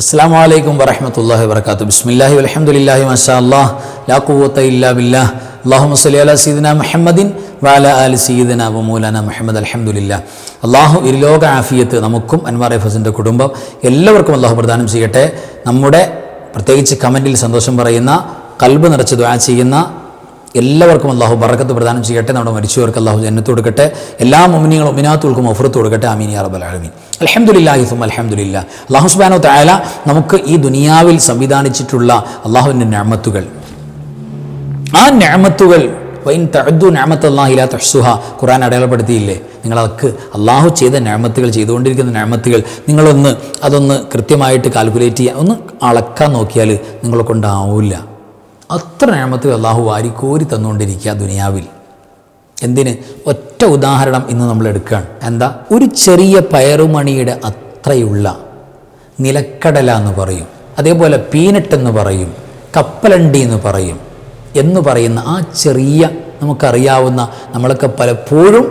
അസ്സാം വലൈക്കും വറഹമത്തല്ലാഹി വർക്കാത്തു ബിസ്മില്ലാഹി അലഹമുല്ലാഹി മഷാ അല്ലാഹ് ഇല്ലാ ബില്ലാഹ്. അള്ളാഹു സല്ലി അല സീദന മുഹമ്മദിൻ വാല അൽ സീദന വമൂലാന മുഹമ്മദ്. അലഹമുല്ല അള്ളാഹു ഇരുലോക ആഫിയത്ത് നമുക്കും അൻവാർ എഫസിന്റെ കുടുംബം എല്ലാവർക്കും അള്ളാഹു പ്രദാനം ചെയ്യട്ടെ. നമ്മുടെ പ്രത്യേകിച്ച് കമന്റിൽ സന്തോഷം പറയുന്ന കൽബ് നിറച്ച് ദ്വാ ചെയ്യുന്ന എല്ലാവർക്കും അള്ളാഹു ബറക്കത്ത് പ്രദാനം ചെയ്യട്ടെ. നമ്മുടെ മരിച്ചവർക്ക് അള്ളാഹു ജന്നത്ത് കൊടുക്കട്ടെ. എല്ലാ മുമിനികളും മിനാത്തുകൾക്കും ഒഫറത്ത് കൊടുക്കട്ടെ. അമീനി യാ റബ്ബൽ ആലമീൻ. അലഹമുല്ലാഹി സും അലഹമുല്ല അള്ളാഹു സുബാനോ തായാല നമുക്ക് ഈ ദുനിയാവിൽ സംവിധാനിച്ചിട്ടുള്ള അള്ളാഹുവിന്റെ ഞാമത്തുകൾ ആ ഞാമത്തുകൾ വൈൻ തഅദ്ദു ഞാമത്തല്ലാഹില തഹ്സുഹ ഖുറാൻ അടയാളപ്പെടുത്തിയില്ലേ? നിങ്ങളൊക്കെ അള്ളാഹു ചെയ്ത ഞാമത്തുകൾ ചെയ്തുകൊണ്ടിരിക്കുന്ന ഞാമത്തുകൾ നിങ്ങളൊന്ന് അതൊന്ന് കൃത്യമായിട്ട് കാൽക്കുലേറ്റ് ചെയ്യാൻ ഒന്ന് അളക്കാൻ നോക്കിയാൽ നിങ്ങളെ കൊണ്ടാവില്ല. അത്ര നേമത്തിൽ അള്ളാഹു വാരിക്കോരി തന്നുകൊണ്ടിരിക്കുക ദുനിയാവിൽ. എന്തിന്? ഒറ്റ ഉദാഹരണം ഇന്ന് നമ്മൾ എടുക്കുകയാണ്. എന്താ? ഒരു ചെറിയ പയറുമണിയുടെ അത്രയുള്ള നിലക്കടല എന്ന് പറയും. അതേപോലെ പീനട്ട് എന്ന് പറയും. കപ്പലണ്ടി എന്ന് പറയും. എന്ന് പറയുന്ന ആ ചെറിയ നമുക്കറിയാവുന്ന നമ്മളൊക്കെ പലപ്പോഴും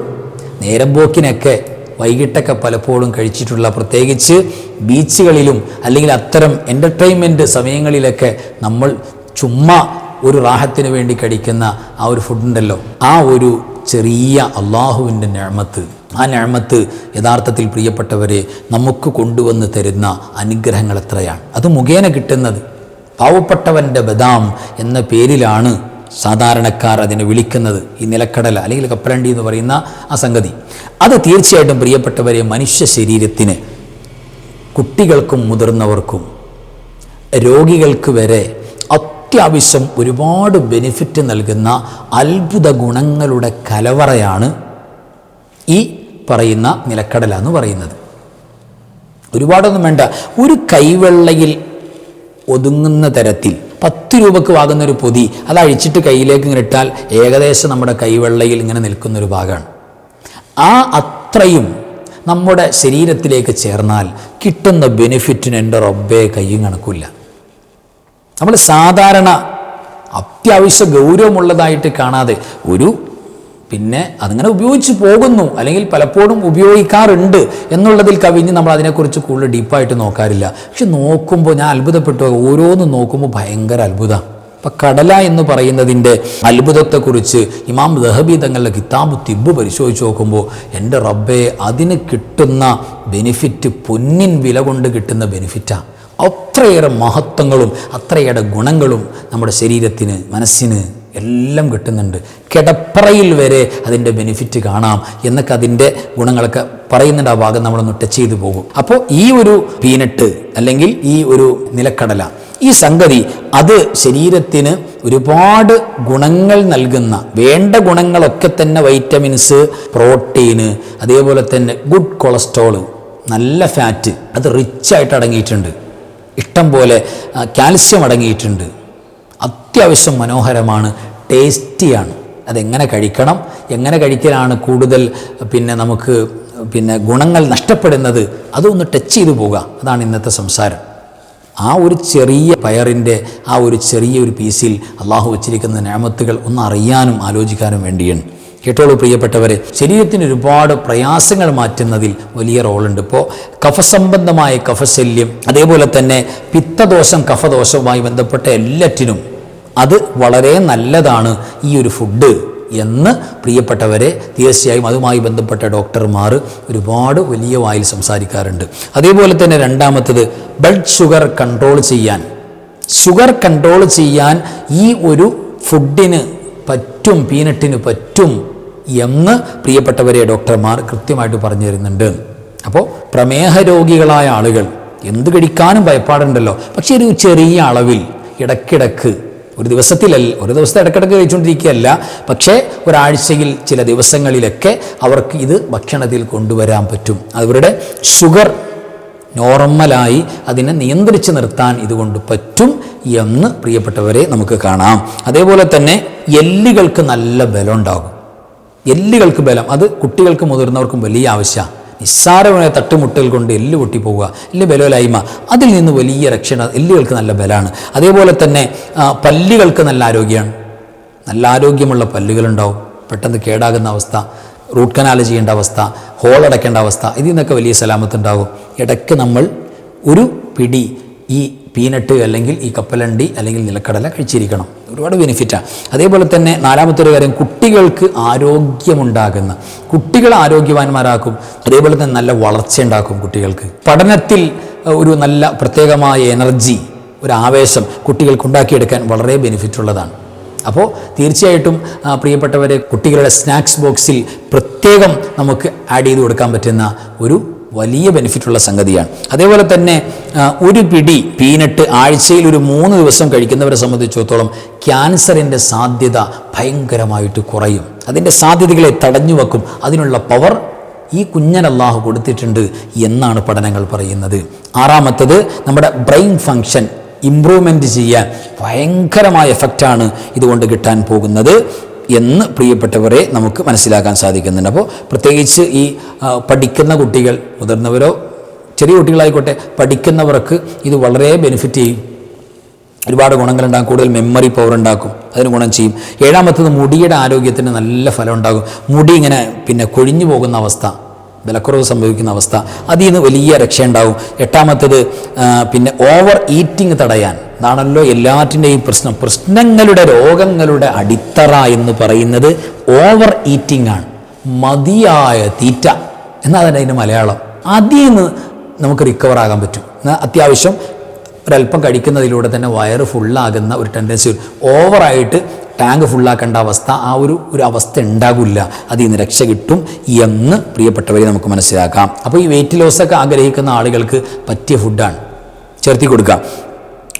നേരം പോക്കിനൊക്കെ വൈകിട്ടൊക്കെ പലപ്പോഴും കഴിച്ചിട്ടുള്ള പ്രത്യേകിച്ച് ബീച്ചുകളിലും അല്ലെങ്കിൽ അത്തരം എന്റർടൈൻമെന്റ് സമയങ്ങളിലൊക്കെ നമ്മൾ ചുമ്മാ ഒരു റാഹത്തിന് വേണ്ടി കഴിക്കുന്ന ആ ഒരു ഫുഡുണ്ടല്ലോ ആ ഒരു ചെറിയ അള്ളാഹുവിന്റെ ഞാമത്ത് ആ ഞാമത്ത് യഥാർത്ഥത്തിൽ പ്രിയപ്പെട്ടവരെ നമുക്ക് കൊണ്ടുവന്ന് തരുന്ന അനുഗ്രഹങ്ങൾ എത്രയാണ്? അത് മുഖേന കിട്ടുന്നത്. പാവപ്പെട്ടവന്റെ ബദാം എന്ന പേരിലാണ് സാധാരണക്കാർ അതിനെ വിളിക്കുന്നത്. ഈ നിലക്കടല അല്ലെങ്കിൽ കപ്പലണ്ടി എന്ന് പറയുന്ന ആ സംഗതി. അത് തീർച്ചയായിട്ടും പ്രിയപ്പെട്ടവരെ മനുഷ്യ ശരീരത്തിന് കുട്ടികൾക്കും മുതിർന്നവർക്കും രോഗികൾക്ക് വരെ അത്യാവശ്യം ഒരുപാട് ബെനിഫിറ്റ് നൽകുന്ന അത്ഭുത ഗുണങ്ങളുടെ കലവറയാണ് ഈ പറയുന്ന നിലക്കടല എന്ന് പറയുന്നത്. ഒരുപാടൊന്നും വേണ്ട. ഒരു കൈവെള്ളയിൽ ഒതുങ്ങുന്ന തരത്തിൽ പത്ത് രൂപക്ക് വാങ്ങുന്ന ഒരു പൊതി അത് അഴിച്ചിട്ട് കയ്യിലേക്ക് ഇങ്ങനെ ഇട്ടാൽ ഏകദേശം നമ്മുടെ കൈവെള്ളയിൽ ഇങ്ങനെ നിൽക്കുന്ന ഒരു ഭാഗമാണ്. ആ അത്രയും നമ്മുടെ ശരീരത്തിലേക്ക് ചേർന്നാൽ കിട്ടുന്ന ബെനിഫിറ്റിന് എന്റെ റബ്ബേ കയ്യും കണക്കില്ല നമ്മൾ സാധാരണ അത്യാവശ്യ ഗൗരവമുള്ളതായിട്ട് കാണാതെ ഒരു പിന്നെ അതിങ്ങനെ ഉപയോഗിച്ച് പോകുന്നു അല്ലെങ്കിൽ പലപ്പോഴും ഉപയോഗിക്കാറുണ്ട് എന്നുള്ളതിൽ കവിഞ്ഞ് നമ്മൾ അതിനെക്കുറിച്ച് കൂടുതൽ ഡീപ്പായിട്ട് നോക്കാറില്ല. പക്ഷെ നോക്കുമ്പോൾ ഞാൻ അത്ഭുതപ്പെട്ടു. ഓരോന്ന് നോക്കുമ്പോൾ ഭയങ്കര അത്ഭുതം. ഇപ്പം കടല എന്ന് പറയുന്നതിന്റെ അത്ഭുതത്തെക്കുറിച്ച് ഇമാം ദഹബി തങ്ങളുടെ കിതാബ് തിബ് പരിശോധിച്ച് നോക്കുമ്പോൾ എന്റെ റബ്ബെ അതിന് കിട്ടുന്ന ബെനിഫിറ്റ് പൊന്നിൻ വില കൊണ്ട് കിട്ടുന്ന ബെനിഫിറ്റാണ് അത്രയേറെ മഹത്വങ്ങളും അത്രയേറെ ഗുണങ്ങളും നമ്മുടെ ശരീരത്തിന് മനസ്സിന് എല്ലാം കിട്ടുന്നുണ്ട്. കിടപ്പറയിൽ വരെ അതിന്റെ ബെനിഫിറ്റ് കാണാം എന്നൊക്കെ അതിന്റെ ഗുണങ്ങളൊക്കെ പറയുന്നുണ്ട് ആ ഭാഗം നമ്മളൊന്ന് ടച്ച് ചെയ്തു പോകും. അപ്പോൾ ഈ ഒരു പീനട്ട് അല്ലെങ്കിൽ ഈ ഒരു നിലക്കടല ഈ സംഗതി അത് ശരീരത്തിന് ഒരുപാട് ഗുണങ്ങൾ നൽകുന്ന വേണ്ട ഗുണങ്ങളൊക്കെ തന്നെ വൈറ്റമിൻസ് പ്രോട്ടീന് അതേപോലെ തന്നെ ഗുഡ് കൊളസ്ട്രോൾ നല്ല ഫാറ്റ് അത് റിച്ചായിട്ട് അടങ്ങിയിട്ടുണ്ട്. ഇഷ്ടം പോലെ കാൽസ്യം അടങ്ങിയിട്ടുണ്ട്. അത്യാവശ്യം മനോഹരമാണ് ടേസ്റ്റിയാണ്. അതെങ്ങനെ കഴിക്കണം എങ്ങനെ കഴിക്കലാണ് കൂടുതൽ പിന്നെ നമുക്ക് പിന്നെ ഗുണങ്ങൾ നഷ്ടപ്പെടുന്നത് അതൊന്ന് ടച്ച് ചെയ്തു പോകുക അതാണ് ഇന്നത്തെ സംസാരം. ആ ഒരു ചെറിയ പയറിന്റെ ആ ഒരു ചെറിയ ഒരു പീസിൽ അള്ളാഹു വച്ചിരിക്കുന്ന ഞാമത്തുകൾ ഒന്ന് അറിയാനും ആലോചിക്കാനും വേണ്ടിയാണ്. കേട്ടോളൂ പ്രിയപ്പെട്ടവരെ. ശരീരത്തിന് ഒരുപാട് പ്രയാസങ്ങൾ മാറ്റുന്നതിൽ വലിയ റോളുണ്ട്. ഇപ്പോൾ കഫസംബന്ധമായ കഫശല്യം അതേപോലെ തന്നെ പിത്തദോഷം കഫദോഷവുമായി ബന്ധപ്പെട്ട എല്ലാറ്റിനും അത് വളരെ നല്ലതാണ് ഈ ഒരു ഫുഡ് എന്ന് പ്രിയപ്പെട്ടവരെ തീർച്ചയായും അതുമായി ബന്ധപ്പെട്ട ഡോക്ടർമാർ ഒരുപാട് വലിയ വായിൽ സംസാരിക്കാറുണ്ട്. അതേപോലെ തന്നെ രണ്ടാമത്തത് ബ്ലഡ് ഷുഗർ കൺട്രോൾ ചെയ്യാൻ. ഷുഗർ കൺട്രോൾ ചെയ്യാൻ ഈ ഒരു ഫുഡിന് പറ്റും പീനട്ടിന് പറ്റും എന്ന് പ്രിയപ്പെട്ടവരെ ഡോക്ടർമാർ കൃത്യമായിട്ട് പറഞ്ഞു തരുന്നുണ്ട്. അപ്പോൾ പ്രമേഹ രോഗികളായ ആളുകൾ എന്ത് കഴിക്കാനും ഭയപ്പാടുണ്ടല്ലോ. പക്ഷേ ഒരു ചെറിയ അളവിൽ ഇടയ്ക്കിടക്ക് ഒരു ദിവസത്തിലല്ല ഒരു ദിവസത്തെ ഇടയ്ക്കിടയ്ക്ക് കഴിച്ചുകൊണ്ടിരിക്കുകയല്ല. പക്ഷേ ഒരാഴ്ചയിൽ ചില ദിവസങ്ങളിലൊക്കെ അവർക്ക് ഇത് ഭക്ഷണത്തിൽ കൊണ്ടുവരാൻ പറ്റും. അവരുടെ ഷുഗർ നോർമലായി അതിനെ നിയന്ത്രിച്ച് നിർത്താൻ ഇതുകൊണ്ട് പറ്റും എന്ന് പ്രിയപ്പെട്ടവരെ നമുക്ക് കാണാം. അതേപോലെ തന്നെ എല്ലുകൾക്ക് നല്ല ബലം ഉണ്ടാകും എല്ലുകൾക്ക് ബലം അത് കുട്ടികൾക്ക് മുതിർന്നവർക്കും വലിയ ആവശ്യമാണ് നിസ്സാരമായ തട്ടുമുട്ടൽ കൊണ്ട് എല്ല് പൊട്ടിപ്പോവുക എല്ല് ബലമില്ലായ്മ അതിൽ നിന്ന് വലിയ രക്ഷണ എല്ലുകൾക്ക് നല്ല ബലമാണ്. അതേപോലെ തന്നെ പല്ലുകൾക്ക് നല്ല ആരോഗ്യമാണ്. നല്ല ആരോഗ്യമുള്ള പല്ലുകളുണ്ടാവും. പെട്ടെന്ന് കേടാകുന്ന അവസ്ഥ. റൂട്ട് കനാൽ ചെയ്യേണ്ട അവസ്ഥ ഹോൾ അടയ്ക്കേണ്ട അവസ്ഥ ഇതിൽ നിന്നൊക്കെ വലിയ സലാമത്തുണ്ടാകും. ഇടയ്ക്ക് നമ്മൾ ഒരു പിടി ഈ പീനട്ട് അല്ലെങ്കിൽ ഈ കപ്പലണ്ടി അല്ലെങ്കിൽ നിലക്കടല കഴിച്ചിരിക്കണം. ഒരുപാട് ബെനിഫിറ്റാണ് അതേപോലെ തന്നെ നാലാമത്തെ ഒരു കാര്യം കുട്ടികൾക്ക് ആരോഗ്യമുണ്ടാകുന്ന കുട്ടികൾ ആരോഗ്യവാന്മാരാക്കും. അതേപോലെ തന്നെ നല്ല വളർച്ച ഉണ്ടാക്കും കുട്ടികൾക്ക്. പഠനത്തിൽ ഒരു നല്ല പ്രത്യേകമായ എനർജി ഒരു ആവേശം കുട്ടികൾക്ക് ഉണ്ടാക്കിയെടുക്കാൻ വളരെ ബെനിഫിറ്റ് ഉള്ളതാണ്. അപ്പോൾ തീർച്ചയായിട്ടും പ്രിയപ്പെട്ടവരെ കുട്ടികളുടെ സ്നാക്സ് ബോക്സിൽ പ്രത്യേകം നമുക്ക് ആഡ് ചെയ്ത് കൊടുക്കാൻ പറ്റുന്ന ഒരു വലിയ ബെനിഫിറ്റുള്ള സംഗതിയാണ്. അതേപോലെ തന്നെ ഒരു പിടി പീനട്ട് ആഴ്ചയിൽ ഒരു മൂന്ന് ദിവസം കഴിക്കുന്നവരെ സംബന്ധിച്ചിടത്തോളം ക്യാൻസറിന്റെ സാധ്യത ഭയങ്കരമായിട്ട് കുറയും. അതിന്റെ സാധ്യതകളെ തടഞ്ഞു വെക്കും. അതിനുള്ള പവർ ഈ കുഞ്ഞൻ അള്ളാഹു കൊടുത്തിട്ടുണ്ട് എന്നാണ് പഠനങ്ങൾ പറയുന്നത്. ആറാമത്തത് നമ്മുടെ ബ്രെയിൻ ഫങ്ഷൻ ഇമ്പ്രൂവ്മെന്റ് ചെയ്യാൻ ഭയങ്കരമായ എഫക്റ്റാണ് ഇതുകൊണ്ട് കിട്ടാൻ പോകുന്നത് എന്ന് പ്രിയപ്പെട്ടവരെ നമുക്ക് മനസ്സിലാക്കാൻ സാധിക്കുന്നുണ്ട്. അപ്പോൾ പ്രത്യേകിച്ച് ഈ പഠിക്കുന്ന കുട്ടികൾ മുതിർന്നവരോ ചെറിയ കുട്ടികളായിക്കോട്ടെ പഠിക്കുന്നവർക്ക് ഇത് വളരെ ബെനിഫിറ്റ് ചെയ്യും. ഒരുപാട് ഗുണങ്ങളുണ്ടാകും കൂടുതൽ മെമ്മറി പവർ ഉണ്ടാക്കും അതിന് ഗുണം ചെയ്യും. ഏഴാമത്തത് മുടിയുടെ ആരോഗ്യത്തിന് നല്ല ഫലം ഉണ്ടാകും. മുടി ഇങ്ങനെ പിന്നെ കൊഴിഞ്ഞു പോകുന്ന അവസ്ഥ. വിലക്കുറവ് സംഭവിക്കുന്ന അവസ്ഥ. അതിൽ നിന്ന് വലിയ രക്ഷയുണ്ടാവും എട്ടാമത്തേത് പിന്നെ ഓവർ ഈറ്റിംഗ് തടയാൻ. അതാണല്ലോ എല്ലാറ്റിന്റെയും പ്രശ്നം. പ്രശ്നങ്ങളുടെ രോഗങ്ങളുടെ അടിത്തറ എന്ന് പറയുന്നത് ഓവർ ഈറ്റിംഗ് ആണ്. മതിയായ തീറ്റ. എന്നാണ് അതിന്റെ മലയാളം. അതിൽ നിന്ന് നമുക്ക് റിക്കവർ ആകാൻ പറ്റും. അത്യാവശ്യം ഒരല്പം കഴിക്കുന്നതിലൂടെ തന്നെ വയറ് ഫുള്ളാകുന്ന ഒരു ടെൻഡൻസി ഓവറായിട്ട് ടാങ്ക് ഫുള്ളാക്കേണ്ട അവസ്ഥ ആ ഒരു ഒരു അവസ്ഥ ഉണ്ടാകില്ല അതിൽ നിന്ന് രക്ഷ കിട്ടും എന്ന് പ്രിയപ്പെട്ടവരെ നമുക്ക് മനസ്സിലാക്കാം. അപ്പോൾ ഈ വെയിറ്റ് ലോസൊക്കെ ആഗ്രഹിക്കുന്ന ആളുകൾക്ക് പറ്റിയ ഫുഡാണ് ചേർത്തി കൊടുക്കുക.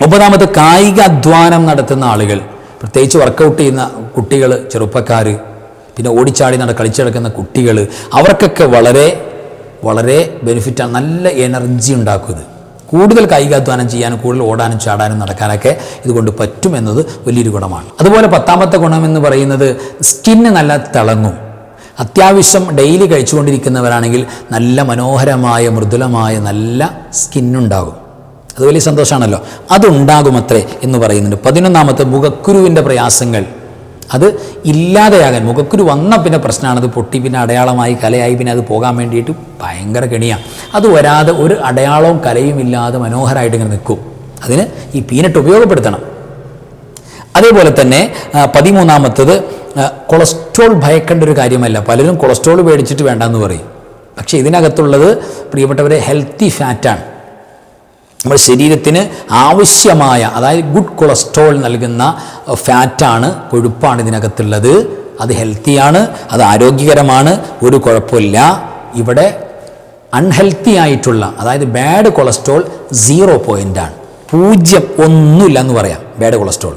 ഒമ്പതാമത് കായിക അധ്വാനം നടത്തുന്ന ആളുകൾ. പ്രത്യേകിച്ച് വർക്കൗട്ട് ചെയ്യുന്ന കുട്ടികൾ ചെറുപ്പക്കാർ പിന്നെ ഓടിച്ചാടി നട കളിച്ചു കിടക്കുന്ന കുട്ടികൾ അവർക്കൊക്കെ വളരെ വളരെ ബെനിഫിറ്റാണ് നല്ല എനർജി ഉണ്ടാക്കും ഇത് കൂടുതൽ കായികാധ്വാനം ചെയ്യാനും കൂടുതൽ ഓടാനും ചാടാനും നടക്കാനൊക്കെ ഇതുകൊണ്ട് പറ്റുമെന്നത് വലിയൊരു ഗുണമാണ്. അതുപോലെ പത്താമത്തെ ഗുണം എന്ന് പറയുന്നത് സ്കിന്ന് നല്ല തിളങ്ങും. അത്യാവശ്യം ഡെയിലി കഴിച്ചുകൊണ്ടിരിക്കുന്നവരാണെങ്കിൽ നല്ല മനോഹരമായ മൃദുലമായ നല്ല സ്കിന്നുണ്ടാകും അത് വലിയ സന്തോഷമാണല്ലോ അതുണ്ടാകുമത്രേ എന്ന് പറയുന്നുണ്ട്. പതിനൊന്നാമത്തെ മുഖക്കുരുവിന്റെ പ്രയാസങ്ങൾ. അത് ഇല്ലാതെയാകാൻ മുഖക്കുരു വന്ന പിന്നെ പ്രശ്നമാണത്. പൊട്ടി പിന്നെ അടയാളമായി കലയായി പിന്നെ അത് പോകാൻ വേണ്ടിയിട്ട് ഭയങ്കര കെണിയാണ് അത് വരാതെ ഒരു അടയാളവും കലയും ഇല്ലാതെ മനോഹരമായിട്ട് ഇങ്ങനെ നിൽക്കും. അതിന് ഈ പീനട്ട് ഉപയോഗപ്പെടുത്തണം. അതേപോലെ തന്നെ പതിമൂന്നാമത്തത് കൊളസ്ട്രോൾ ഭയക്കേണ്ട ഒരു കാര്യമല്ല. പലരും കൊളസ്ട്രോൾ മേടിച്ചിട്ട് വേണ്ടെന്ന് പറയും. പക്ഷേ ഇതിനകത്തുള്ളത് പ്രിയപ്പെട്ടവരെ ഹെൽത്തി ഫാറ്റാണ്. നമ്മുടെ ശരീരത്തിന് ആവശ്യമായ അതായത് ഗുഡ് കൊളസ്ട്രോൾ നൽകുന്ന ഫാറ്റാണ് കൊഴുപ്പാണ് ഇതിനകത്തുള്ളത്. അത് ഹെൽത്തിയാണ് അത് ആരോഗ്യകരമാണ് ഒരു കുഴപ്പമില്ല. ഇവിടെ അൺഹെൽത്തി ആയിട്ടുള്ള അതായത് ബാഡ് കൊളസ്ട്രോൾ സീറോ പോയിന്റാണ് പൂജ്യം ഒന്നുമില്ല എന്ന് പറയാം ബാഡ് കൊളസ്ട്രോൾ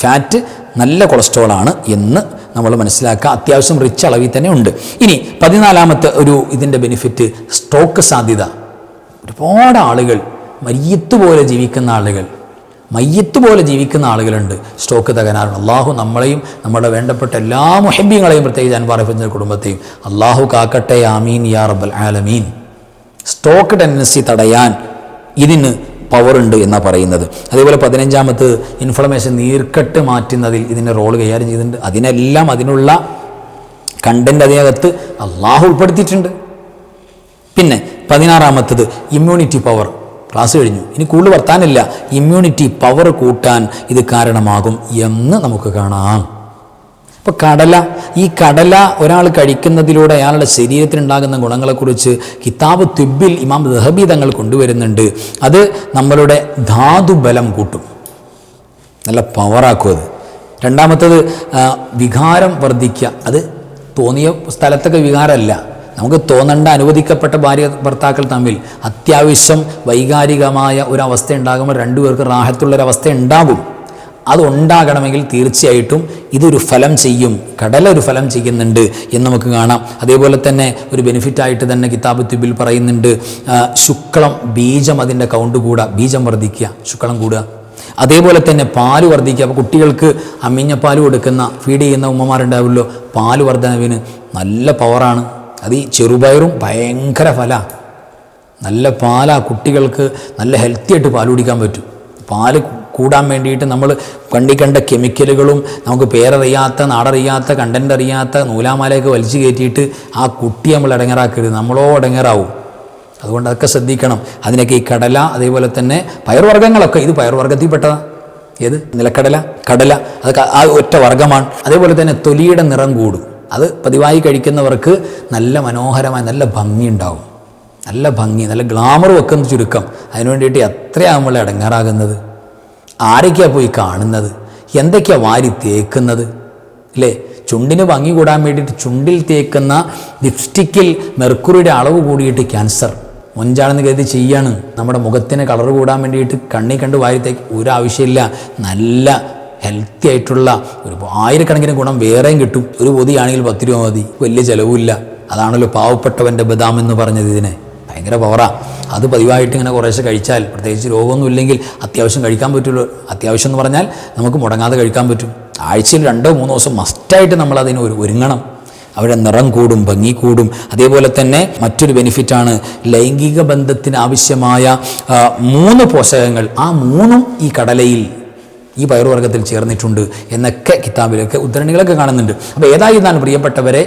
ഫാറ്റ് നല്ല കൊളസ്ട്രോളാണ് എന്ന് നമ്മൾ മനസ്സിലാക്കുക. അത്യാവശ്യം റിച്ച് അളവിൽ തന്നെ ഉണ്ട്. ഇനി പതിനാലാമത്തെ ഒരു ഇതിന്റെ ബെനിഫിറ്റ് സ്ട്രോക്ക് സാധ്യത. ഒരുപാട് ആളുകൾ മയ്യത്ത് പോലെ ജീവിക്കുന്ന ആളുകൾ മയ്യത്ത് പോലെ ജീവിക്കുന്ന ആളുകളുണ്ട്. സ്റ്റോക്ക് തകരാറുണ്ട് അള്ളാഹു നമ്മളെയും നമ്മുടെ വേണ്ടപ്പെട്ട എല്ലാ മുഹബ്യങ്ങളെയും പ്രത്യേകിച്ച് അൻപാറിഫിന്റെ കുടുംബത്തെയും അള്ളാഹു കാക്കട്ടെ ആമീൻ യാ റബ്ബൽ ആലമീൻ. സ്റ്റോക്ക് ടെൻഡൻസി തടയാൻ ഇതിന് പവർ ഉണ്ട് എന്നാണ് പറയുന്നത്. അതേപോലെ പതിനഞ്ചാമത്ത് ഇൻഫ്ലമേഷൻ നീർക്കെട്ട് മാറ്റുന്നതിൽ ഇതിന്റെ റോൾ കൈകാര്യം ചെയ്തിട്ടുണ്ട് അതിനെല്ലാം അതിനുള്ള കണ്ടന്റ് അതിനകത്ത് അള്ളാഹു ഉൾപ്പെടുത്തിയിട്ടുണ്ട്. പിന്നെ പതിനാറാമത്തത് ഇമ്മ്യൂണിറ്റി പവർ ക്ലാസ് കഴിഞ്ഞു. ഇനി കൂടുതൽ വർത്താനില്ല. ഇമ്മ്യൂണിറ്റി പവർ കൂട്ടാൻ ഇത് കാരണമാകും എന്ന് നമുക്ക് കാണാം. ഇപ്പോൾ കടല ഈ കടല ഒരാൾ കഴിക്കുന്നതിലൂടെ അയാളുടെ ശരീരത്തിനുണ്ടാകുന്ന ഗുണങ്ങളെക്കുറിച്ച് കിതാബ് തുബിൽ ഇമാം ദഹബി തങ്ങൾ കൊണ്ടുവരുന്നുണ്ട്. അത് നമ്മളുടെ ധാതുബലം കൂട്ടും. നല്ല പവറാക്കും അത്. രണ്ടാമത്തത് വികാരം വർദ്ധിക്കുക. അത് തോന്നിയ സ്ഥലത്തൊക്കെ വികാരമല്ല. നമുക്ക് തോന്നേണ്ട അനുവദിക്കപ്പെട്ട ഭാര്യ ഭർത്താക്കൾ തമ്മിൽ അത്യാവശ്യം വൈകാരികമായ ഒരു അവസ്ഥ ഉണ്ടാകുമ്പോൾ രണ്ടുപേർക്ക് റാഹത്തുള്ളൊരവസ്ഥ ഉണ്ടാകും. അതുണ്ടാകണമെങ്കിൽ തീർച്ചയായിട്ടും ഇതൊരു ഫലം ചെയ്യും കടല ഒരു ഫലം ചെയ്യുന്നുണ്ട് എന്ന് നമുക്ക് കാണാം. അതേപോലെ തന്നെ ഒരു ബെനിഫിറ്റായിട്ട് തന്നെ കിതാബ് തുബിൽ പറയുന്നുണ്ട് ശുക്ലം ബീജം അതിന്റെ കൗണ്ട് കൂടുക ബീജം വർദ്ധിക്കുക ശുക്ലം കൂടുക. അതേപോലെ തന്നെ പാൽ വർദ്ധിക്കുക. അപ്പോൾ കുട്ടികൾക്ക് അമ്മിഞ്ഞ പാൽ കൊടുക്കുന്ന ഫീഡ് ചെയ്യുന്ന ഉമ്മമാരുണ്ടാവുമല്ലോ പാൽ വർധനവിന് നല്ല പവറാണ് അത് ഈ ചെറുപയറും ഭയങ്കര ഫല. നല്ല പാലാ കുട്ടികൾക്ക് നല്ല ഹെൽത്തി ആയിട്ട് പാൽ കുടിക്കാൻ പറ്റും. പാൽ കൂടാൻ വേണ്ടിയിട്ട് നമ്മൾ കണ്ടി കണ്ട കെമിക്കലുകളും നമുക്ക് പേരറിയാത്ത നാടറിയാത്ത കണ്ടന്റ് അറിയാത്ത നൂലാമാലയൊക്കെ വലിച്ചു കയറ്റിയിട്ട് ആ കുട്ടി നമ്മൾ ഇടങ്ങറാക്കരുത്. നമ്മളോ ഇടങ്ങറാവും. അതുകൊണ്ട് അതൊക്കെ ശ്രദ്ധിക്കണം. അതിനൊക്കെ ഈ കടല അതേപോലെ തന്നെ പയർവർഗങ്ങളൊക്കെ. ഇത് പയർവർഗത്തിൽപ്പെട്ടതാണ് ഏത്? നിലക്കടല കടല അതൊക്കെ ആ ഒറ്റ വർഗമാണ്. അതേപോലെ തന്നെ തൊലിയുടെ നിറം കൂടും. അത് പതിവായി കഴിക്കുന്നവർക്ക് നല്ല മനോഹരമായ നല്ല ഭംഗി ഉണ്ടാവും നല്ല ഭംഗി നല്ല ഗ്ലാമർ വെക്കുന്ന ചുരുക്കം. അതിനു വേണ്ടിയിട്ട് എത്രയാണ് നമ്മൾ ഇടങ്ങാറാകുന്നത്? ആരൊക്കെയാണ് പോയി കാണുന്നത്? എന്തൊക്കെയാണ് വാരി തേക്കുന്നത്? അല്ലേ? ചുണ്ടിന് ഭംഗി കൂടാൻ വേണ്ടിയിട്ട് ചുണ്ടിൽ തേക്കുന്ന ലിപ്സ്റ്റിക്കിൽ മെർക്കുറിയുടെ അളവ് കൂടിയിട്ട് ക്യാൻസർ മൊഞ്ചാണെന്ന് കരുതി ചെയ്യാണ്. നമ്മുടെ മുഖത്തിന് കളർ കൂടാൻ വേണ്ടിയിട്ട് കണ്ണി കണ്ട് വാരി തേക്ക് ഒരു ആവശ്യമില്ല. നല്ല ഹെൽത്തി ആയിട്ടുള്ള ഒരു ആയിരക്കണക്കിന് ഗുണം വേറെയും കിട്ടും. ഒരു പൊതിയാണെങ്കിൽ പത്ത് രൂപ മതി. വലിയ ചിലവില്ല അതാണല്ലോ പാവപ്പെട്ടവന്റെ ബദാം എന്ന് പറഞ്ഞത് ഇതിനെ. ഭയങ്കര പവറാ അത് പതിവായിട്ട് ഇങ്ങനെ കുറേശ്ശെ കഴിച്ചാൽ പ്രത്യേകിച്ച് രോഗമൊന്നും ഇല്ലെങ്കിൽ അത്യാവശ്യം കഴിക്കാൻ പറ്റുള്ളൂ. അത്യാവശ്യം എന്ന് പറഞ്ഞാൽ നമുക്ക് മുടങ്ങാതെ കഴിക്കാൻ പറ്റും. ആഴ്ചയിൽ രണ്ടോ മൂന്നോ ദിവസം മസ്റ്റായിട്ട് നമ്മൾ അതിന് ഒരു ഒരുങ്ങണം. അവരുടെ നിറം കൂടും ഭംഗി കൂടും. അതേപോലെ തന്നെ മറ്റൊരു ബെനിഫിറ്റാണ് ലൈംഗിക ബന്ധത്തിന് ആവശ്യമായ മൂന്ന് പോഷകങ്ങൾ. ആ മൂന്നും ഈ കടലയിൽ ഈ പയറുവർഗത്തിൽ ചേർന്നിട്ടുണ്ട് എന്നൊക്കെ കിതാബിലൊക്കെ ഉദ്ധരണികളൊക്കെ കാണുന്നുണ്ട്. അപ്പോൾ ഏതായിരുന്നാലും പ്രിയപ്പെട്ടവരെ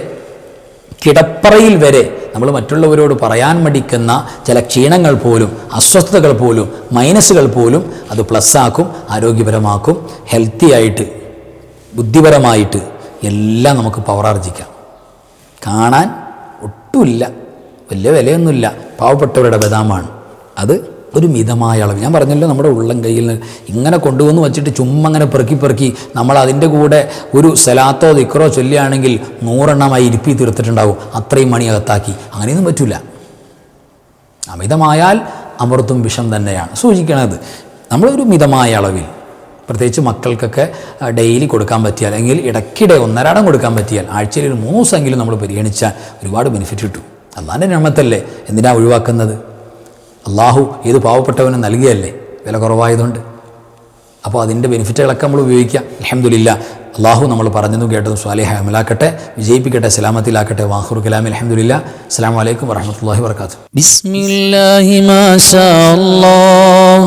കിടപ്പറയിൽ വരെ നമ്മൾ മറ്റുള്ളവരോട് പറയാൻ മടിക്കുന്ന ചില ക്ഷീണങ്ങൾ പോലും അസ്വസ്ഥതകൾ പോലും മൈനസുകൾ പോലും അത് പ്ലസ്സാക്കും ആരോഗ്യപരമാക്കും ഹെൽത്തി ആയിട്ട് ബുദ്ധിപരമായിട്ട് എല്ലാം നമുക്ക് പവർ ആർജിക്കാം. കാണാൻ ഒട്ടുമില്ല വലിയ വിലയൊന്നുമില്ല പാവപ്പെട്ടവരുടെ ബദാമാണ്. അത് ഒരു മിതമായ അളവ് ഞാൻ പറഞ്ഞല്ലോ നമ്മുടെ ഉള്ളം കയ്യിൽ ഇങ്ങനെ കൊണ്ടുവന്ന് വെച്ചിട്ട് ചുമ്മാ അങ്ങനെ പെറുക്കി പെറുക്കി നമ്മൾ അതിന്റെ കൂടെ ഒരു സലാത്തോ ദിക്റോ ചൊല്ലുകയാണെങ്കിൽ നൂറെണ്ണമായി ഇരുപ്പി തീർത്തിട്ടുണ്ടാവും. അത്രയും മണി അകത്താക്കി. അങ്ങനെയൊന്നും പറ്റില്ല അമിതമായാൽ അമൃത്തും വിഷം തന്നെയാണ്. സൂചിക്കണത് നമ്മളൊരു മിതമായ അളവിൽ പ്രത്യേകിച്ച് മക്കൾക്കൊക്കെ ഡെയിലി കൊടുക്കാൻ പറ്റിയാൽ അല്ലെങ്കിൽ ഇടയ്ക്കിടെ ഒന്നരാടം കൊടുക്കാൻ പറ്റിയാൽ ആഴ്ചയിൽ ഒരു മൂന്ന് ദിവസമെങ്കിലും നമ്മൾ പരിഗണിച്ചാൽ ഒരുപാട് ബെനിഫിറ്റ് കിട്ടും. അള്ളാന്റെ നമ്മത്തല്ലേ എന്തിനാണ് ഒഴിവാക്കുന്നത്? അള്ളാഹു ഏത് പാവപ്പെട്ടവന് നൽകിയല്ലേ? വില കുറവായതുകൊണ്ട്. അപ്പോൾ അതിന്റെ ബെനിഫിറ്റുകളൊക്കെ നമ്മൾ ഉപയോഗിക്കുക അലഹമുല്ല അള്ളാഹു നമ്മൾ പറഞ്ഞതും കേട്ടതും സ്വാലിഹ അമലാക്കട്ടെ വിജയിപ്പിക്കട്ടെ സലാമത്തിലാക്കട്ടെ വാഹുർ കലാം അലഹമുല്ല അസ്സാം വലൈക്കും വറഹമത്തല്ലാഹി വർക്കാത്തു ബിസ്മില്ലാഹി മാഷാ അല്ലാഹ്.